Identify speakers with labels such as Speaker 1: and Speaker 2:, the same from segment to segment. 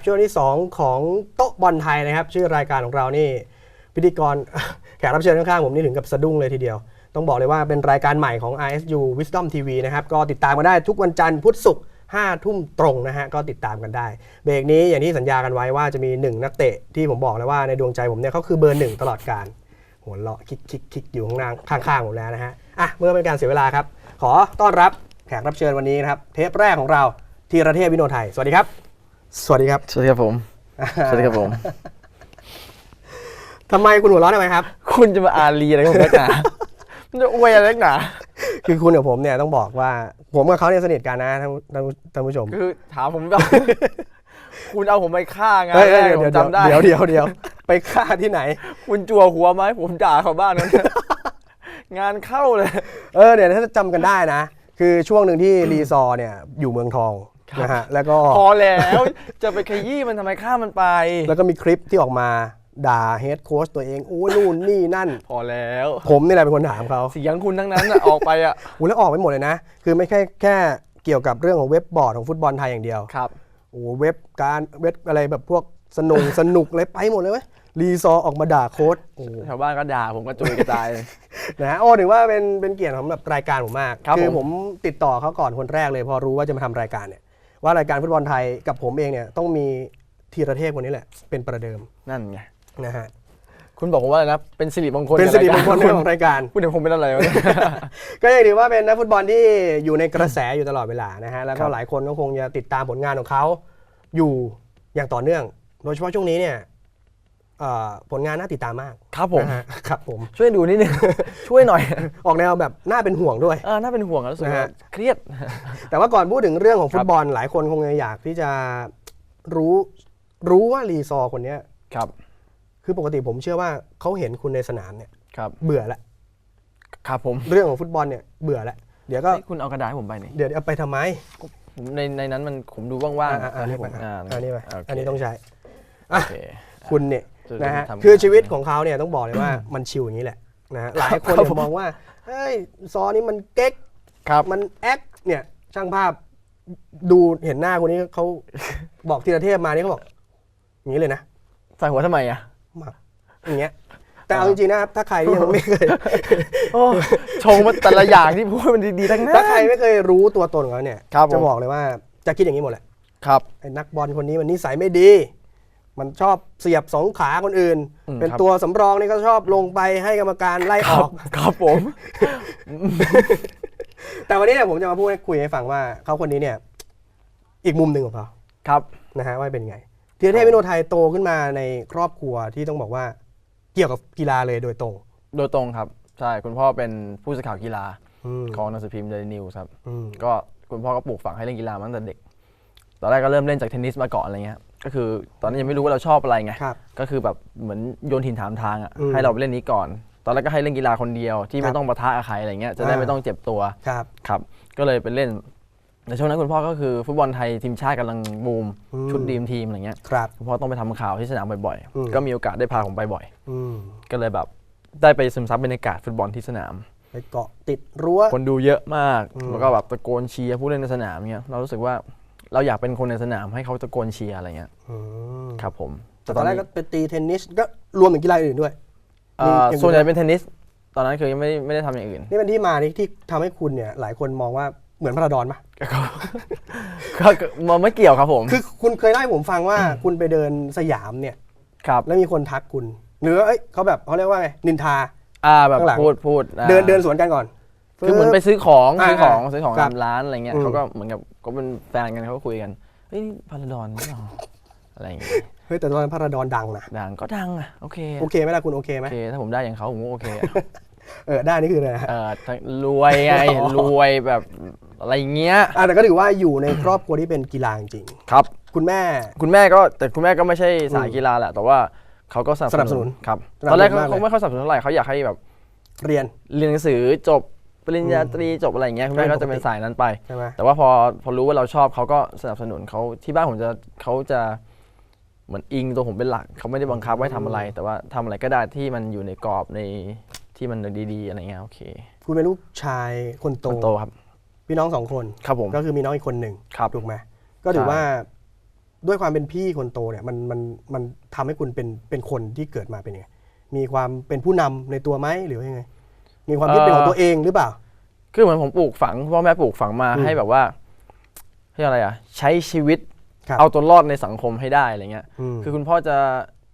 Speaker 1: ครับช่วงที่ 2 ของโต๊ะบอลไทยนะครับ ชื่อรายการของเรานี่ พิธีกรแขกรับเชิญข้างๆผมนี่ถึงกับสะดุ้งเลยทีเดียว ต้องบอกเลยว่าเป็นรายการใหม่ของ RSU Wisdom TV นะครับ ก็ติดตามกันได้ทุกวันจันทร์พุธศุกร์5ทุ่มตรงนะฮะ ก็ติดตามกันได้ เบรกนี้อย่างที่สัญญากันไว้ว่าจะมี 1 นักเตะที่ผมบอกแล้วว่าในดวงใจผมเนี่ยเขาคือเบอร์หนึ่งตลอดการหัวเราะคิกคิกคิกอยู่ข้างล่างข้างๆผมแล้วนะฮะอะเมื่อเป็นการเสียเวลาครับ ขอต้อนรับแขกรับเชิญวันนี้นะครับ เทปแรกของเราธีรเทพวิโนไทย สวัสดีครับ สวัสดีครับ
Speaker 2: สวัสดีครับผม สวัสดีครับผม
Speaker 1: ทำไมคุณหัวเร้อนทำไมครับ
Speaker 2: คุณจะมาอารีอะไรกับผมนักหนามันจะอวยอะไรนักหนา
Speaker 1: คือคุณกับผมเนี่ยต้องบอกว่า ผมกับเขาเนี่ยสนิทกันนะท่านท่านท่านผู้ชม
Speaker 2: คือถามผมแบบ คุณเอาผมไปฆ่างาน
Speaker 1: เฮ้ย
Speaker 2: แร
Speaker 1: เฮ้ย
Speaker 2: ก
Speaker 1: เดี๋ยว
Speaker 2: ผม
Speaker 1: เดี๋ยว
Speaker 2: จำได้
Speaker 1: เดี๋ยวเดี๋ยวเดี๋ยวไปฆ่าที่ไหน
Speaker 2: คุณจั่วหัวไหมผมด่าเขาบ้านนั้น งานเข้าเลย
Speaker 1: เออเดี๋ยวถ้าจำกันได้นะ คือช่วงหนึ่งที่รีซอร์เนี่ยอยู่เมืองทอง นะฮะแล้วก็
Speaker 2: พอแล้วจะไปขยี้มันทำไมฆ่ามันไป
Speaker 1: แล้วก็มีคลิปที่ออกมาด่าเฮดโค้ชตัวเองโอ้ยนู่นนี่นั่น
Speaker 2: พอแล้ว
Speaker 1: ผมนี่แหละเป็นคนถามเขา
Speaker 2: เสียงคุณทั้งนั้นน่ะ ออกไปอะ
Speaker 1: อู้แล้วออกไปหมดเลยนะ คือไม่แค่แค่เกี่ยวกับเรื่องของเว็บบอร์ดของฟุตบอลไทยอย่างเดียว
Speaker 2: ครับ
Speaker 1: โอ้เว็บการเว็บอะไรแบบพวกสนุกสนุกเลยไปหมดเลยเว้ยรีซอร์ออกมาด่าโค้ชโอ้
Speaker 2: ชาวบ้านก็ด่าผมก็จุยกระจายเลย
Speaker 1: นะฮะโอ้ถือว่าเป็นเป็นเกียรติของแบบรายการผมมาก
Speaker 2: ครับ
Speaker 1: อ
Speaker 2: ผม
Speaker 1: ผมติดต่อเขาก่อนคนแรกเลย พอรู้ว่าจะมาทำรายการเนี่ย ว่ารายการฟุตบอลไทยกับผมเองเนี่ยต้องมีธีรเทพคนนี้แหละ เป็นประเดิม
Speaker 2: นั่นไง
Speaker 1: นะฮะ
Speaker 2: คุณบอกผมว่าอะไรนะ เป็นสิริมงคล
Speaker 1: เป็นสิริมงคล
Speaker 2: กับ
Speaker 1: เรื่องของรายการ
Speaker 2: คุณเดี๋ยวผมเป็นอะไรวะเนี่ย
Speaker 1: ก็ยังถือว่าเป็นนักฟุตบอลที่อยู่ในกระแสอยู่ตลอดเวลานะฮะแล้วก็
Speaker 2: ครับ
Speaker 1: หลายคนก็คงจะติดตามผลงานของเขาอยู่อย่างต่อเนื่อง โดยเฉพาะช่วงนี้เนี่ยเอ่อ ผลงานน่าติดตามมาก
Speaker 2: ครับผม
Speaker 1: นะฮะครับผม
Speaker 2: ช่วยดูนิดนึง ช่วยหน่อย
Speaker 1: ออกแนวแบบน่าเป็นห่วงด้วย
Speaker 2: เออน่าเป็นห่วงอะรู้สึก
Speaker 1: นะ
Speaker 2: ว่า
Speaker 1: ฮะ
Speaker 2: เครียด
Speaker 1: แต่ว่าก่อนพูดถึงเรื่องของ
Speaker 2: ครับ
Speaker 1: ฟุตบอลหลายคนคงจะอยากที่จะรู้รู้ว่ารีซอร์คนเนี้ย
Speaker 2: ครับ
Speaker 1: คือปกติผมเชื่อว่าเขาเห็นคุณในสนามเนี่ย
Speaker 2: ครับ
Speaker 1: เบื่อละ
Speaker 2: ครับผม
Speaker 1: เรื่องของฟุตบอลเนี่ยเบื่อละเดี๋ยวก็
Speaker 2: เฮ้ยคุณเอากระดาษให้ผมไปนี่
Speaker 1: เดี๋ยวเอาไปทำไม
Speaker 2: ผมในในนั้นมันผมดูว่าง
Speaker 1: อะ
Speaker 2: ๆ
Speaker 1: อะอันนี้ไป
Speaker 2: ผม
Speaker 1: อะอันนี้ไป
Speaker 2: โเค
Speaker 1: อันนี้ต้องใช้
Speaker 2: โอเค
Speaker 1: คุณเนี่ย
Speaker 2: จะ
Speaker 1: นะฮะ
Speaker 2: ทำ
Speaker 1: คือชีวิตของเขาเนี่ยต้องบอกเลยว่ามันชิวอย่างนี้แหละนะฮะหลายคน
Speaker 2: ครับ
Speaker 1: เนี่ยมองว่าเฮ้ยซอนี่มันเก๊ก
Speaker 2: ครับ
Speaker 1: มันแอคเนี่ยช่างภาพดูเห็นหน้าคนนี้เขาบอกธีรเทพมานี่เขาบอก อย่างนี้เลยนะ
Speaker 2: ใส่หัวทำไมอะ
Speaker 1: หมักอย่างเงี้ยแต่เอาจริงๆนะครับถ้าใครที่ยังไม่เคย
Speaker 2: โอ้ชงมาแต่ละอย่างที่พูดมันดีๆทั้งนั้น
Speaker 1: ถ้าใครไม่เคยรู้ตัวตนของเขาเนี่ย
Speaker 2: ครับผม
Speaker 1: จะบอกเลยว่าจะคิดอย่างนี้หมดแหละ
Speaker 2: ครับ
Speaker 1: ไอ้นักบอลคนนี้มันนิสัยไม่ดี มันชอบเสียบสองขาคนอื่น
Speaker 2: อืม
Speaker 1: เป็น
Speaker 2: ครับ
Speaker 1: ตัวสำรองนี่ก็ชอบลงไปให้กรรมการไล่อ
Speaker 2: ครั
Speaker 1: อบก
Speaker 2: ครับผม
Speaker 1: แต่วันนี้เนี่ยผมจะมาพูดให้คุยให้ฟังว่าเขาคนนี้เนี่ย อีกมุมหนึ่งของเขา
Speaker 2: ครับ
Speaker 1: นะฮะว่าเป็นไงธีรเทพวิโนไทยโตขึ้นมาในครอบครัวที่ต้องบอกว่าเกี่ยวกับกีฬาเลยโดยตรง
Speaker 2: โดยตรงครับ ใช่ คุณพ่อเป็นผู้สื่อข่าวกีฬา
Speaker 1: อืม
Speaker 2: ของหนังสือพิมพ์เดลินิวครับ
Speaker 1: อืม
Speaker 2: ก็คุณพ่อก็ปลูกฝังให้เล่นกีฬามาตั้งแต่เด็ก ตอนแรกก็เริ่มเล่นจากเทนนิสมาก่อนอะไรเงี้ย ก็คือตอนนั้นยังไม่รู้ว่าเราชอบอะไรไง
Speaker 1: ครับ
Speaker 2: ก็คือแบบเหมือนโยนถิ่นถามทางอะ
Speaker 1: อืม
Speaker 2: ให้เราไปเล่นนี้ก่อน ตอนแรกก็ให้เล่นกีฬาคนเดียวที่
Speaker 1: ครั
Speaker 2: ไม่
Speaker 1: บ
Speaker 2: ต้องปะทะกับใครอะไรเงี้ยจะได้
Speaker 1: อ่า
Speaker 2: ไม่ต้องเจ็บตัว
Speaker 1: ครับ
Speaker 2: ครับ ก็เลยไปเล่นในช่วงนั้นคุณพ่อก็คือฟุตบอลไทยทีมชาติกำลังบูม
Speaker 1: อืม
Speaker 2: ชุดดีมทีมอะไรเงี้ย
Speaker 1: ครับ
Speaker 2: คุณพ่อต้องไปทำข่าวที่สนามบ่อย
Speaker 1: อืม
Speaker 2: ๆ ก็มีโอกาสได้พาผมไปบ่อย
Speaker 1: อืม
Speaker 2: ก็เลยแบบได้ไปซึมซับบรรยากาศฟุตบอลที่สนาม
Speaker 1: ไปเกาะติดรั้ว
Speaker 2: คนดูเยอะมาก
Speaker 1: อืม
Speaker 2: แล้วก็แบบตะโกนเชียร์ผู้เล่นในสนามเงี้ยเรารู้สึกว่า เราอยากเป็นคนในสนามให้เขาตะโกนเชียร์อะไรเงี้ย
Speaker 1: อืม
Speaker 2: ครับผม
Speaker 1: แต่ตอนแรกก็ไปตีเทนนิสก็รวมถึงกีฬาอื่นด้วย
Speaker 2: เอ่อ
Speaker 1: มีอย่างอื่น
Speaker 2: ส่วนใหญ่เป็นเทนนิส ตอนนั้นคือยังไม่ไม่ได้ทำอย่างอื่น
Speaker 1: นี่เป็นที่มาที่ที่ทำให้คุณเนี่ยหลายคนมองว่าเหมือนพระราดอนปะ
Speaker 2: ก็ก็ก็มันไม่เกี่ยวครับผม
Speaker 1: คือคุณเคยเล่าให้ผมฟังว่าคุณไปเดินสยามเนี่ย
Speaker 2: ครับ
Speaker 1: แล้วมีคนทักคุณ หรือเอ้ยเขาแบบเขาเรียกว่าไงนินทา
Speaker 2: อ่าแบบ
Speaker 1: ข้างหลัง
Speaker 2: พูดพูดอ่า
Speaker 1: เดินเดินสวนกันก่อน
Speaker 2: คือเหมือนไปซื้อของ
Speaker 1: อ่า
Speaker 2: ซื้อของ
Speaker 1: อ่า
Speaker 2: ซื้อของ
Speaker 1: ครั
Speaker 2: ตา
Speaker 1: บ
Speaker 2: มร้านอะไรเงี้ย
Speaker 1: อืม
Speaker 2: เขาก็เหมือนกับก็เป็นแฟนกันเขาก็คุยกันเฮ้ยนี่พาราดอนไม่เหรออะไรอย่างเงี้ย
Speaker 1: เฮ้ยแต่ตอนนั้นพระราดอนดังนะ
Speaker 2: ดังก็ดังอะโอเค
Speaker 1: โอเคไหมล่ะคุณโอเคไหม
Speaker 2: โอเคถ้าผมได้อย่างเขาผมก็โอเคอะ
Speaker 1: เออได้นี่คืออะไรฮะ
Speaker 2: เออทั้งรวยไง
Speaker 1: อ๋อ
Speaker 2: รวยแบบอะไรเงี้ย
Speaker 1: อะแต่ก็ถือว่าอยู่ในครอบครัวที่เป็นกีฬาจริง
Speaker 2: ครับ
Speaker 1: ๆคุณแม่
Speaker 2: คุณแม่ก็แต่คุณแม่ก็ไม่ใช่สาย
Speaker 1: อืม
Speaker 2: กีฬาแหละแต่ว่าเขาก็สนับ
Speaker 1: สนับสนุน
Speaker 2: ครับ
Speaker 1: สนับสนุน
Speaker 2: ตอนแรกเขา
Speaker 1: มากเลย
Speaker 2: เขาไม่ค่อยสนับสนุนเท่าไหร่เขาอยากให้แบบ
Speaker 1: เรียน
Speaker 2: เรียนหนังสือจบ ปริญญาตรีจบอะไรอย่างเงี้ยคุณแม่ก็จะเป็นสายนั้นไป
Speaker 1: ใช่ไหม
Speaker 2: แต่ว่าพอพอรู้ว่าเราชอบเขาก็สนับสนุนเขาที่บ้านผมจะเขาจะเหมือนอิงตัวผมเป็นหลักเขาไม่ได้บังคับให้ทำอะไร แต่ว่าทำอะไรก็ได้ที่มันอยู่ในกรอบในที่มันดีๆอะไรเงี้ยโอเค
Speaker 1: คุณเป็นลูกชายคนโต
Speaker 2: คนโตครับ
Speaker 1: พี่น้องสองคน
Speaker 2: ครับผม
Speaker 1: ก็คือมีน้องอีกคนหนึ่ง
Speaker 2: ครับ
Speaker 1: ถูกไหมก็ถือ
Speaker 2: ใช่
Speaker 1: ว่าด้วยความเป็นพี่คนโตเนี่ยมันมันมันทำให้คุณเป็นเป็นคนที่เกิดมาเป็นยังไงมีความเป็นผู้นำในตัวไหมหรือว่ายังไง มีความคิดเป็นของตัวเองหรือเปล่า
Speaker 2: คือเหมือนผมปลูกฝังพ่อแม่ปลูกฝังมา
Speaker 1: อืม
Speaker 2: ให้แบบว่าให้อะไรอะใช้ชีวิต
Speaker 1: ครับ
Speaker 2: เอาตัวรอดในสังคมให้ได้อะไรเงี้ย
Speaker 1: อืม
Speaker 2: คือคุณพ่อจะ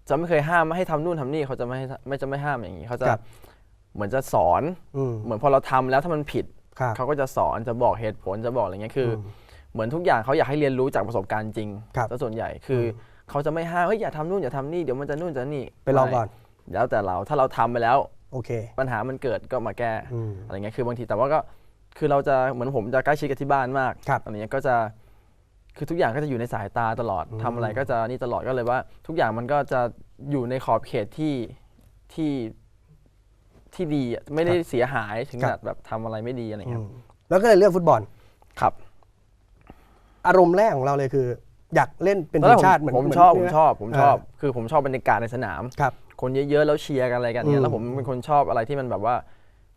Speaker 2: จะไม่เคยห้ามไม่ให้ทำนู่นทำนี่เขาจะไม่ให้ไม่จะไม่ห้ามอย่างนี้เขาจะ
Speaker 1: ครับ
Speaker 2: เหมือนจะสอน
Speaker 1: อืม
Speaker 2: เหมือนพอเราทำแล้วถ้ามันผิด
Speaker 1: ครับ
Speaker 2: เขาก็จะสอนจะบอกเหตุผลจะบอกอะไรเงี้ยคืออ
Speaker 1: ม
Speaker 2: เหมือนทุกอย่างเขาอยากให้เรียนรู้จากประสบการณ์จริง
Speaker 1: ครับ
Speaker 2: ซะส่วนใหญ่คืออเขาจะไม่ห้ามเฮ้ยอย่าทำนู่นอย่าทำนี่เดี๋ยวมันจะนู่นจะนี่
Speaker 1: ไปลองก่อน
Speaker 2: ไม่แล้วแต่เราถ้าเราทำไปแล้ว
Speaker 1: โอเค
Speaker 2: ปัญหามันเกิดก็มาแก้
Speaker 1: อืม
Speaker 2: อะไรเงี้ยคือบางทีแต่ว่าก็คือเราจะเหมือนผมจะใกล้ชิดกับที่บ้านมาก
Speaker 1: ครับ
Speaker 2: อะไรเงี้ยก็จะคือทุกอย่างก็จะอยู่ในสายตาตลอด
Speaker 1: อืม
Speaker 2: ทำอะไรก็จะนี่ตลอดก็เลยว่า ทุกอย่างมันก็จะอยู่ในขอบเขตที่ที่ที่ดีอะไม่ได้เสียหายถึงขนาดแบบทำอะไรไม่ดีอะไร
Speaker 1: อื
Speaker 2: เงี้ย
Speaker 1: มแล้วก็เลยเลือกฟุตบอล
Speaker 2: ครับ
Speaker 1: อารมณ์แรกของเราเลยคือ อยากเล่นเป็น
Speaker 2: ตอน
Speaker 1: ที
Speaker 2: แรก
Speaker 1: มชาติเหมือน
Speaker 2: ผม
Speaker 1: เหน
Speaker 2: ชอบผ
Speaker 1: นี่
Speaker 2: ม
Speaker 1: นะ
Speaker 2: ชอบผมชอบ
Speaker 1: อ่า
Speaker 2: คือผมชอบบรรยากาศในสนาม
Speaker 1: ครับ
Speaker 2: คนเยอะๆแล้วเชียร์กันอะไรกัน
Speaker 1: อื
Speaker 2: เนี่
Speaker 1: ม
Speaker 2: ยแล้วผมเป็นคนชอบอะไรที่มันแบบว่า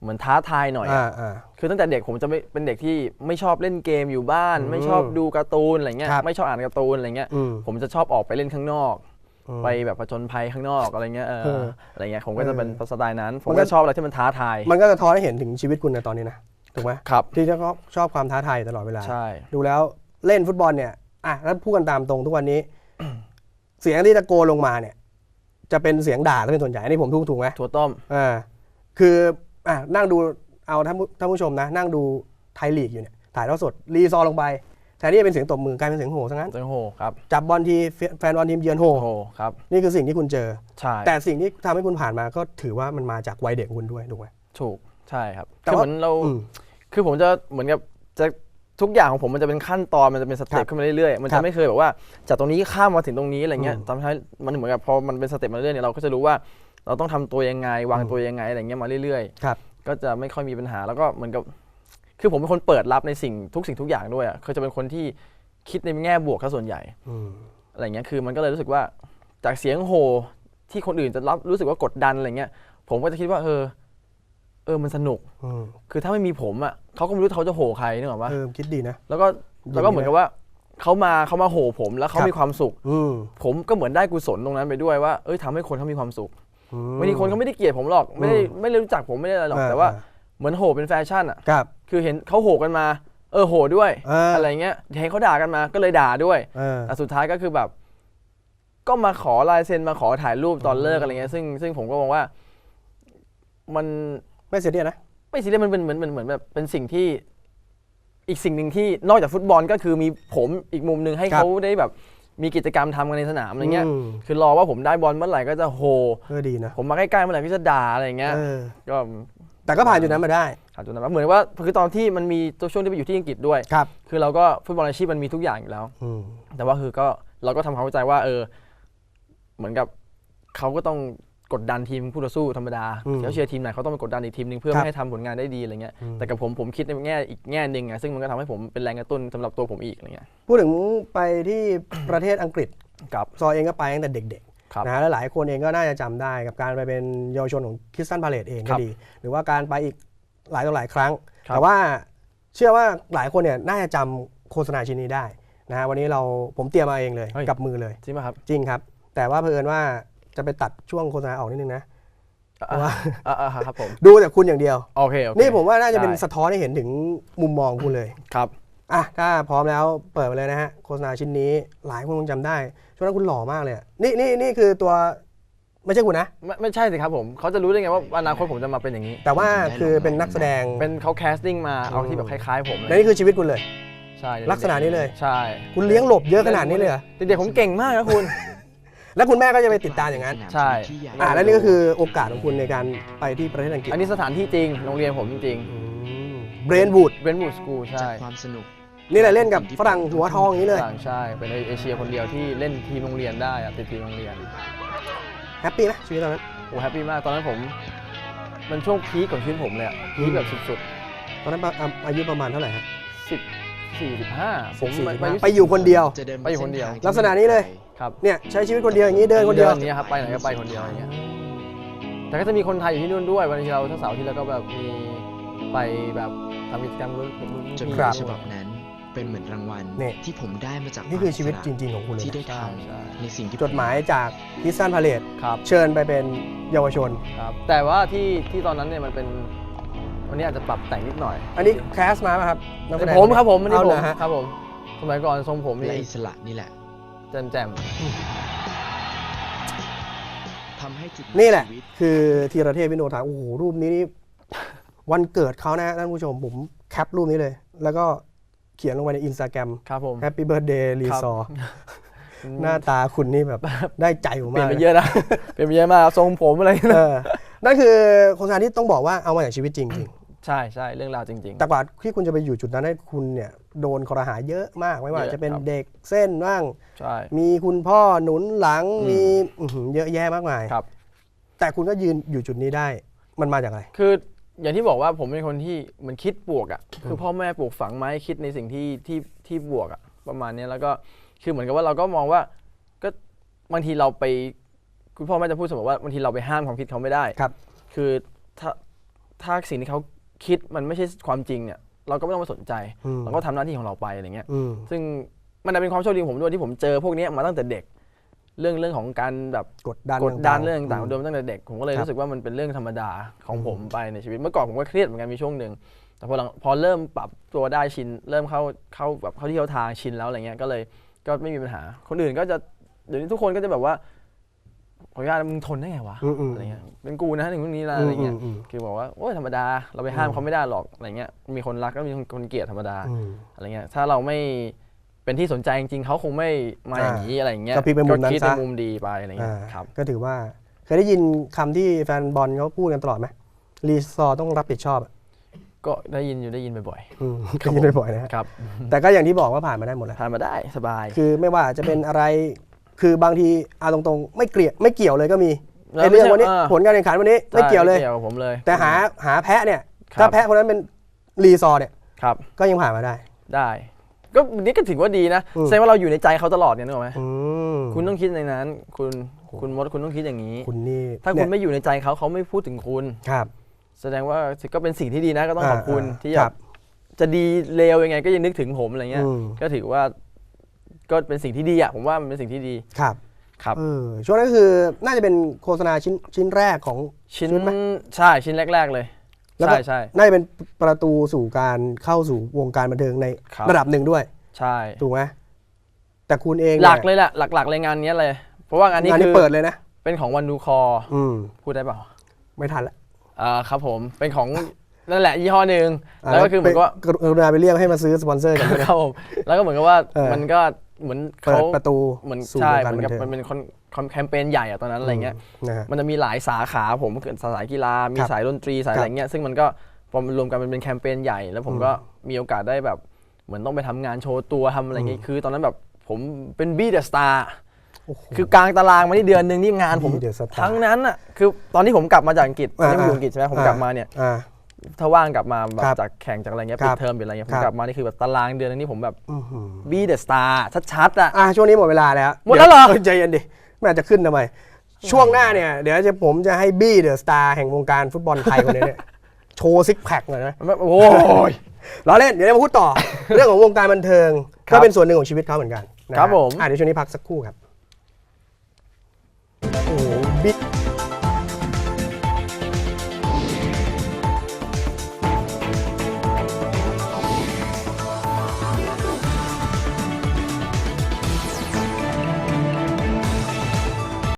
Speaker 2: เหมือนท้าทายหน่อยอะ
Speaker 1: อ่าอ่า
Speaker 2: คือตั้งแต่เด็กผมจะไม่เป็นเด็กที่ไม่ชอบเล่นเกมอยู่บ้าน
Speaker 1: อืม
Speaker 2: ไม่ชอบดูการ์ตูนอะไรเงี้ย
Speaker 1: ครับ
Speaker 2: ไม่ชอบอ่านการ์ตูนอะไรเงี้ย
Speaker 1: อืม
Speaker 2: ผมจะชอบออกไปเล่นข้างนอก
Speaker 1: อืม
Speaker 2: ไปแบบผจญภัยข้างนอกอะไรเงี้ยเออ
Speaker 1: เออ
Speaker 2: อะไรเงี้ยผมก็จะเป็น
Speaker 1: เออ
Speaker 2: สไตล์นั้น ผม
Speaker 1: มันก็
Speaker 2: ก็ชอบอะไรที่มันท้าทาย
Speaker 1: มันก็จะท้อนให้เห็นถึงชีวิตคุณในตอนนี้นะถูกไหม
Speaker 2: ครับ
Speaker 1: ที่จะชอบความท้าทายตลอดเวลา
Speaker 2: ใช่
Speaker 1: ดูแล้วเล่นฟุตบอลเนี่ยอะแล้วพูดกันตามตรงทุกวันนี้ เสียงที่ตะโกนลงมาเนี่ย จะเป็นเสียงด่าถ้าเป็นส่วนใหญ่อันนี้ผมถูกถูกไหม
Speaker 2: ถั่วต้ม
Speaker 1: อ่าคืออะนั่งดูเอาท่านผู้ท่านผู้ชมนะ นั่งดูไทยลีกอยู่เนี่ยถ่ายทอดสดรีซอร์ลงไปแทนที่จะเป็นเสียงตบมือกลายเป็นเสียงโห่ซะงั้น
Speaker 2: เจังโหครับ
Speaker 1: จับบอลทีแฟแฟนบอลทีมเยือนโห่
Speaker 2: โหครับ
Speaker 1: นี่คือสิ่งที่คุณเจอ
Speaker 2: ใช่
Speaker 1: แต่สิ่งที่ทำให้คุณผ่านมาก็ถือว่ามันมาจากวัยเด็กของคุณด้วยถูกไหม
Speaker 2: ถูกใช่ครับ
Speaker 1: แต่
Speaker 2: คือ
Speaker 1: ว่า
Speaker 2: เหมือนเรา
Speaker 1: อืม
Speaker 2: คือผมจะเหมือนกับจะ ทุกอย่างของผมมันจะเป็นขั้นตอนมันจะเป็นสเต็
Speaker 1: ครั
Speaker 2: ป
Speaker 1: บ
Speaker 2: ขึ้นมาเรื่อยๆมัน
Speaker 1: ครั
Speaker 2: จะ
Speaker 1: บ
Speaker 2: ไม่เคยแบบว่าจากตรงนี้ข้ามมาถึงตรงนี้อะไรเงี้ย
Speaker 1: อืม
Speaker 2: ทำให้มันเหมือนกับพอมันเป็นสเต็ปมาเรื่อยๆเนี่ยเราก็จะรู้ว่าเราต้องทำตัวยังไง วางตัวยังไงอะไรเงี้ยมาเรื่อย
Speaker 1: ครับ
Speaker 2: ๆก็จะไม่ค่อยมีปัญหาแล้วก็เหมือนกับ คือผมเป็นคนเปิดรับในสิ่งทุกสิ่งทุกอย่างด้วยอะคือจะเป็นคนที่คิดในแง่บวกซะส่วนใหญ่
Speaker 1: อืม
Speaker 2: อะไรเงี้ยคือมันก็เลยรู้สึกว่าจากเสียงโห่ที่คนอื่นจะรับรู้สึกว่ากดดันอะไรเงี้ยผมก็จะคิดว่าเออเออมันสนุก
Speaker 1: อืม
Speaker 2: คือถ้าไม่มีผมอะเขาก็ไม่รู้เขาจะโห่ใครนึกออกปะ
Speaker 1: เออคิดดีนะ
Speaker 2: แล้วก็
Speaker 1: ดี
Speaker 2: แล้วก็เหมือนกับว่าเขามาเขามาโห่ผมแล้วเขา
Speaker 1: ครับ
Speaker 2: มีความสุข
Speaker 1: อืม
Speaker 2: ผมก็เหมือนได้กุศลตรงนั้นไปด้วยว่าเอ้ยทำให้คนเขามีความสุข
Speaker 1: อืม
Speaker 2: บางทีคนเขาไม่ได้เกลียดผมหรอกไม่ได้
Speaker 1: อืม
Speaker 2: ไม่ได้รู้จักผมไม่ได้อะไรหรอก
Speaker 1: อ่
Speaker 2: แต่ว่า เหมือนโห่เป็นแฟชั่นอะ
Speaker 1: ครับ
Speaker 2: คือเห็นเขาโห่กันมา เออโห่ด้วย
Speaker 1: เอออ
Speaker 2: อะไรเงี้ยเห็นเขาด่ากันมาก็เลยด่าด้วย
Speaker 1: เออ
Speaker 2: แต่สุดท้ายก็คือแบบ ก็มาขอลายเซ็นมาขอถ่ายรูปตอนเลิกอะไรเงี้ยซึ่งซึ่งผมก็มองว่า มัน
Speaker 1: ไม่เสียเดียนะ
Speaker 2: ไม่ซีเรียสมันเป็นเหมือนเหมือนเหมือนแบบเป็นสิ่งที่ อีกสิ่งหนึ่งที่นอกจากฟุตบอลก็คือมีผมอีกมุมหนึ่งให้
Speaker 1: ครับ
Speaker 2: เขาได้แบบมีกิจกรรมทำกันในสนามอะไรเงี้ย
Speaker 1: อืม
Speaker 2: คือรอว่าผมได้บอลเมื่อไหร่ก็จะโฮ
Speaker 1: เออดีนะ
Speaker 2: ผมมาใกล้ๆเมื่อไหร่ก็จะด่าอะไรเงี้ย
Speaker 1: เออ
Speaker 2: ก็
Speaker 1: แต่ก็ผ่านจุดนั้นมาได้
Speaker 2: ขาดจุดนั้นมาเหมือนว่าคือตอนที่มันมีตัวช่วงที่ไปอยู่ที่อังกฤษด้วย
Speaker 1: ครับ
Speaker 2: คือเราก็ฟุตบอลอาชีพมันมีทุกอย่างอยู่แล้ว
Speaker 1: อืม
Speaker 2: แต่ว่าคือก็เราก็ทำความเข้าใจว่า เออ เหมือนกับเขาก็ต้อง กดดันทีมผู้ต่อสู้ธรรมดา
Speaker 1: อืม
Speaker 2: เขาเชียร์ทีมไหนเขาต้องไปกดดันอีกทีมหนึ่งเพื่อ
Speaker 1: ครับ
Speaker 2: ไม่ให้ทำผลงานได้ดีอะไรเงี้ย
Speaker 1: อืม
Speaker 2: แต่กับผมผมคิดในแง่อีกแง่หนึ่งไงซึ่งมันก็ทำให้ผมเป็นแรงกระตุ้นสำหรับตัวผมอีกอะไรเงี้ย
Speaker 1: พูดถึงไปที่ประเทศอังกฤษ
Speaker 2: ครับ
Speaker 1: ซอเองก็ไปตั้งแต่เด็ก
Speaker 2: ครับ
Speaker 1: ๆนะฮะและหลายคนเองก็น่าจะจำได้กับการไปเป็นเยาวชนของคริสตันพาเลตเอง
Speaker 2: ค
Speaker 1: ก็
Speaker 2: รับ
Speaker 1: ดี หรือว่าการไปอีกหลายต่อหลายครั้ง
Speaker 2: ครับ
Speaker 1: แต่ว่าเชื่อว่าหลายคนเนี่ยน่าจะจำโฆษณาชิ้นนี้ได้นะฮะวันนี้เราผมเตรียมมาเองเลย
Speaker 2: เฮ้ย
Speaker 1: กับมือเลย
Speaker 2: จริงป่ะครับ
Speaker 1: จริงครับ แต่ว่าเพิ่นว่า จะไปตัดช่วงโฆษณาออกนิดนึงนะ
Speaker 2: อะ
Speaker 1: ว่า
Speaker 2: อะอะครับผม
Speaker 1: ดูแต่คุณอย่างเดียว
Speaker 2: โอเคโอเค
Speaker 1: นี่ผมว่าน่าจะเป็น
Speaker 2: ได้
Speaker 1: สะท้อนให้เห็นถึงมุมมองคุณเลย
Speaker 2: ครับ
Speaker 1: อะถ้าพร้อมแล้วเปิดมาเลยนะฮะโฆษณาชิ้นนี้หลายคนคงจำได้ช่วงนั้นคุณหล่อมากเลยอะนี่นี่นี่คือตัวไม่ใช่คุณนะ
Speaker 2: ไม่ไม่ใช่สิครับผมเขาจะรู้ได้ไงว่าอนาคตผมจะมาเป็นอย่างนี้
Speaker 1: แต่ว่าคือเป็นนักแสดง
Speaker 2: เป็นเขาแคสติ้งมาเอาที่แบบคล้ายๆผม
Speaker 1: และนี่คือชีวิตคุณเลย
Speaker 2: ใช่
Speaker 1: ลักษณะนี้เลย
Speaker 2: ใช่
Speaker 1: คุณเลี้ยงหลบเยอะขนาดนี้เลยเหรอ
Speaker 2: เด็กๆผมเก่งมากนะคุณ
Speaker 1: แล้วคุณแม่ก็จะไปติดตามอย่างนั้น
Speaker 2: ใช่
Speaker 1: อะและนี่ก็คือโอกาสของคุณในการไปที่ประเทศอังกฤษ
Speaker 2: อันนี้สถานที่จริง โรงเรียนผมจริง
Speaker 1: เบรนวูด
Speaker 2: ๆเบรนท์วูดสกูลใช่
Speaker 3: ความสนุก
Speaker 1: นี่แหละเล่นกับฝรั่งหัวทองอย่างนี้เลย
Speaker 2: ต่างใช่เป็นเอเชียคนเดียวที่เล่นทีมโรงเรียนได้อะติดทีมโรงเรียน
Speaker 1: แฮปปี้ไหมชีวิตตอนนั้น
Speaker 2: โอ้แฮปปี้มากตอนนั้นผม มันช่วงพีคของชีวิตผมเลยอะพีคแบบสุด
Speaker 1: ตอนนั้นอาอายุประมาณเท่าไหร่ครับ
Speaker 2: ๆสิบสี่สิบห้าผม
Speaker 1: สี่
Speaker 2: ไป
Speaker 1: สิบ
Speaker 2: ไป
Speaker 1: ห้าไปอยู่คนเดียว
Speaker 3: จะเดิน
Speaker 2: ไปอยู่คนเดียว
Speaker 3: ส้ทางที่
Speaker 1: ลักษณะนี้เลย
Speaker 2: ครับ
Speaker 1: เนี่ยใช้ชีวิตคนเดียวอย่างนี้เดินคนเดียว
Speaker 2: อย่างนี้ยครับไปไหนก็ไปคนเดียวอย่างเงี้ยแต่ก็จะมีคนไทยอยู่ที่นู่นด้วยวันที่เราทั้งเสาร์อาที่แล้วก็แบบมีไปแบบทำกิจกรรมรุ่นรุ่น
Speaker 3: จดห
Speaker 2: พี่
Speaker 3: มายฉบับนั้น เป็นเหมือนรางวัล
Speaker 1: นี่
Speaker 3: ที่ผมได้มาจาก
Speaker 1: นี่คือ
Speaker 3: วาม
Speaker 1: ชีวิต
Speaker 3: สละ
Speaker 1: จริง ๆ ของคุณเลย
Speaker 3: ที่ได้
Speaker 1: นะ
Speaker 3: ท
Speaker 2: ใช่ำ
Speaker 3: ในสิ่งที่
Speaker 1: จดหมายจากคิสซันพาเลต
Speaker 2: ครับ
Speaker 1: เชิญไปเป็นเยาวชน
Speaker 2: ครับแต่ว่าที่ที่ตอนนั้นเนี่ยมันเป็นวันนี้อาจจะปรับแต่งนิดหน่อย
Speaker 1: อันนี้แคสมาป่ะครับนักแสดง
Speaker 2: ผมครับผมอันนี้
Speaker 1: เอา
Speaker 2: ผ
Speaker 1: เหร
Speaker 2: ม
Speaker 1: อฮะ
Speaker 2: ครับผมสมัยก่อนทรงผม
Speaker 3: และ
Speaker 2: นี่
Speaker 3: อิสระนี่แหละ
Speaker 2: แจ่มแจ่ม
Speaker 3: ทำให้จุด
Speaker 1: นี่แหละ
Speaker 3: ชีวิต
Speaker 1: คือธีรเทพวิโนทาโอ้โหรูปนี้นี่วันเกิดเขานะฮะท่านผู้ชมผมแคปรูปนี้เลย แล้วก็เขียนลงไปในอินสตาแกรม
Speaker 2: ครับผม
Speaker 1: แฮปปี้เบิร์ดเดย์รี
Speaker 2: ครับ
Speaker 1: ซอร์หน้าตาคุณนี่แบบได้ใจผม
Speaker 2: เปลี่ย
Speaker 1: มานก
Speaker 2: ไปเยอะนะ เปลี่ยนไปเยอะมากทรงผมอะไร
Speaker 1: เออนั่นคือโฆษณาที่ต้องบอกว่าเอามาจากชีวิตจริงจริง
Speaker 2: ใช่ใช่เรื่องราวจริง
Speaker 1: แต่กว่าที่คุณจะไปอยู่จุดนั้นให้คุณเนี่ยโดนคอรหาเยอะมากไม่ว่า
Speaker 2: เยอะ
Speaker 1: จะเป็น
Speaker 2: ครับ
Speaker 1: เด็กเส้นบ้าง
Speaker 2: ๆใช่
Speaker 1: มีคุณพ่อหนุนหลัง
Speaker 2: อืม
Speaker 1: มีอื้อหือเยอะแยะมากมาย
Speaker 2: ครับ
Speaker 1: แต่คุณก็ยืนอยู่จุดนี้ได้ มันมาจากอะไร
Speaker 2: คืออย่างที่บอกว่าผมเป็นคนที่เหมันคิดบวกอะคือพ่อแม่ปลูกฝังมาให้คิดในสิ่งที่ที่ที่บวกอะประมาณเนี้ยแล้วก็คือเหมือนกับว่าเราก็มองว่าก็บางทีเราไปคุณพ่อแม่จะพูดเสมอว่าบางทีเราไปห้ามความคิดเขาไม่ได้
Speaker 1: ครับ
Speaker 2: คือถ้าถ้าสิ่งที่เขา คิดมันไม่ใช่ความจริงเนี่ยเราก็ไม่ต้องมาสนใจ
Speaker 1: อืม
Speaker 2: เราก็ทำหน้าที่ของเราไปอะไรเงี้ย
Speaker 1: อืม
Speaker 2: ซึ่งมันเป็นความโชคดีของผมด้วยที่ผมเจอพวกเนี้ยมาตั้งแต่เด็ก เรื่องเรื่องของการแบบ
Speaker 1: กดดัน
Speaker 2: กดดัน
Speaker 1: ๆ
Speaker 2: เรื่องต่าง
Speaker 1: ม
Speaker 2: ๆโดยมาตั้งแต่เด็กผมก็เลย
Speaker 1: ครับ
Speaker 2: รู้สึกว่ามันเป็นเรื่องธรรมดาของ
Speaker 1: อืม
Speaker 2: ผมไปในชีวิตเมื่อก่อนผมก็เครียดเหมือนกันมีช่วงหนึ่งแต่พอหลังพอเริ่มปรับตัวได้ชิน เริ่มเข้าเข้าแบบเข้าที่เข้าทางชินแล้วอะไรเงี้ยก็เลยก็ไม่มีปัญหา คนอื่นก็จะเดี๋ยวนี้ทุกคนก็จะแบบว่าข ออนุญาตมึงทนได้ไงวะ
Speaker 1: อืมอืม
Speaker 2: อะไรเงี้ยเป็นกูนะถึงพวกนี้นะอะไรเงี้ย
Speaker 1: อืม
Speaker 2: คือบอกว่าโอ้ยธรรมดาเราไปห้าม
Speaker 1: อืม
Speaker 2: เขาไม่ได้หรอกอะไรเงี้ยมีคนรักก็มีคนเกลียดธรรมดา
Speaker 1: อืม
Speaker 2: อะไรเงี้ยถ้าเราไม่เป็นที่สนใจจริงๆเขาคงไม่มาอย่างนี้อะไรอย่างเงี้ย
Speaker 1: ก็พลิกไปมุมนั้น
Speaker 2: คิด
Speaker 1: ซะ
Speaker 2: ในมุมดีไปอะไรเงี้ย
Speaker 1: อ่า
Speaker 2: ครับ
Speaker 1: ก็ถือว่าเคยได้ยินคำที่แฟนบอลเขาพูดกันตลอดไหมรีซอร์ต้องรับผิดชอบอะ
Speaker 2: ก็ได้ยินอยู่ได้ยินบ่อย
Speaker 1: อืมได้ยินบ่อยๆนะฮะ
Speaker 2: ๆครับ
Speaker 1: แต่ก็อย่างที่บอกว่าผ่านมาได้หมดแล้ว
Speaker 2: ทานมาได้สบาย
Speaker 1: คือไม่ว่าจะเป็นอะไร คือบางทีเอาตรงๆ ไม่เกลียดไม่เกี่ยวเลยก็มี
Speaker 2: แล้ว
Speaker 1: ไอ้เรื่องวันนี้
Speaker 2: ไม่ใช่
Speaker 1: ผลการแข่งขันวันนี้ไม่เกี่ยวเลย
Speaker 2: ไม่เกี่ยวกับผมเลย
Speaker 1: แต่หาหาแพะเนี่ย
Speaker 2: ครับ
Speaker 1: ถ้าแพะคนนั้นเป็นรีซอร์เนี่ย
Speaker 2: ครับ
Speaker 1: ก็ยังผ่านมาได้
Speaker 2: ได้ ก็นี่ก็ถือว่าดีนะ
Speaker 1: อืม
Speaker 2: แสดงว่าเราอยู่ในใจเขาตลอดเนี่ยนึกออกไหม
Speaker 1: อืม
Speaker 2: คุณต้องคิดในนั้น คุณคุณมดคุณต้องคิดอย่างนี้
Speaker 1: คุณนี่
Speaker 2: ถ้าคุณ
Speaker 1: เนี่ย
Speaker 2: ไม่อยู่ในใจเขาเขาไม่พูดถึงคุณ
Speaker 1: ครับ
Speaker 2: แสดงว่าก็เป็นสิ่งที่ดีนะก็ต้องขอบคุณ
Speaker 1: อ่า
Speaker 2: ที่
Speaker 1: ค
Speaker 2: แบ
Speaker 1: รับบ
Speaker 2: จะดีเลวยังไงก็ยังนึกถึงผมอะไรเงี้ย
Speaker 1: อืม
Speaker 2: ก็ถือว่า ก็เป็นสิ่งที่ดีอะผมว่ามันเป็นสิ่งที่ดี
Speaker 1: ครับ
Speaker 2: ครับ
Speaker 1: เออช่วงนั้นคือน่าจะเป็นโฆษณาชิ้นชิ้นแรกของ
Speaker 2: ชิ้น
Speaker 1: ชุดไหม
Speaker 2: ใช่ชิ้นแรก ๆ เลย
Speaker 1: แล้วก็
Speaker 2: ใช่ใช่
Speaker 1: น่าจะเป็นประตูสู่การเข้าสู่วงการบันเทิงใน
Speaker 2: ครับ
Speaker 1: ระดับหนึ่งด้วย
Speaker 2: ใช่
Speaker 1: ถูกไหมแต่คุณเอง
Speaker 2: หลัก
Speaker 1: นี่
Speaker 2: เลยแหละหลักๆเลยงานเนี้ยเลย เพราะว่างานนี้
Speaker 1: งาน
Speaker 2: คื
Speaker 1: นี้
Speaker 2: อ
Speaker 1: เปิดเลยนะ
Speaker 2: เป็นของวันดูคอ
Speaker 1: อืม
Speaker 2: พูดได้เปล่า
Speaker 1: ไม่ทันละ
Speaker 2: อ่าครับผมเป็นของนั่นแหละยี่ห้อหนึ่งแล้วก็คือเหมือนกับว่า
Speaker 1: ไปกรุณาไปเรียกให้มาซื้อสปอนเซอร์กันด้วย
Speaker 2: ครับผมแล้วก็เหมือนกับว่า
Speaker 1: เออ
Speaker 2: มันก็ เหมือน
Speaker 1: เปิ
Speaker 2: เขา
Speaker 1: ดประตู
Speaker 2: เหมือน
Speaker 1: สู่
Speaker 2: ใช่
Speaker 1: วงการ
Speaker 2: เหมือน
Speaker 1: บั
Speaker 2: กับ
Speaker 1: นเทิง
Speaker 2: มันเป็นคอนคอนแคมเปญใหญ่อะตอนนั้นอะไรเงี้ย
Speaker 1: นะฮะ
Speaker 2: มันจะมีหลายสาขาผมเกิดสายกีฬามี
Speaker 1: ครับ
Speaker 2: สายดนตรีสาย
Speaker 1: ครับ
Speaker 2: อะไรเงี้ยซึ่งมันก็พอมันรวมกันมันเป็นแคมเปญใหญ่ แล้วผม
Speaker 1: อืม
Speaker 2: ก็มีโอกาสได้แบบเหมือนต้องไปทำงานโชว์ตัวทำอะไรเงี้ย
Speaker 1: อืม
Speaker 2: คือ ตอนนั้นแบบผมเป็นบีเดอะสตาร์
Speaker 1: โอ้โห
Speaker 2: คือกลางตารางมาที่เดือนหนึ่งนี่งานผม
Speaker 1: Be the Star
Speaker 2: ทั้งนั้นอะคือตอนที่ผมกลับมาจากอังกฤษตอน
Speaker 1: อ่า
Speaker 2: ที่ผมอยู่อังกฤษใช่ไหมผม
Speaker 1: อ่าก
Speaker 2: ลับมาเนี่ย
Speaker 1: อ่า
Speaker 2: ถ้าว่างกลับมาแบ
Speaker 1: ครับบ
Speaker 2: จากแข่งจากอะไรเงี้ย
Speaker 1: ครั
Speaker 2: ปิ
Speaker 1: บ
Speaker 2: ดเทอมปิดอะไรเงี้ยผ
Speaker 1: ครั
Speaker 2: ม
Speaker 1: บ
Speaker 2: กลับมานี่คือแบบตารางเดือนนึงนี่ผมแบบ
Speaker 1: อื้อหือ
Speaker 2: บีเดอะสตาร์ชัดๆอะ
Speaker 1: อะช่วงนี้หมดเวลาแล้ว
Speaker 2: หมดแล้วเหรอ
Speaker 1: ดี๋ยใจเย็นดิไม่อาจจะขึ้นทำไม ช่วงหน้าเนี่ย เดี๋ยวจะผมจะให้บี้เดอะสตาร์แห่งวงการฟุตบอลไทยคนนี้เนี่ยโชว์ซิกแพคหน่อยนะ
Speaker 2: มันแบบโอ้ย
Speaker 1: ล้อเล่น เดี๋ยวเรามาพูดต่อ เรื่องของวงการบันเทิง
Speaker 2: ครั
Speaker 1: ก็
Speaker 2: บ
Speaker 1: เป็นส่วนหนึ่งของชีวิตเขาเหมือนกันนะฮะ
Speaker 2: ครับผม
Speaker 1: อะเดี๋ยวช่วงนี้พักสักครู่ครับ โอ้โหบิ๊ก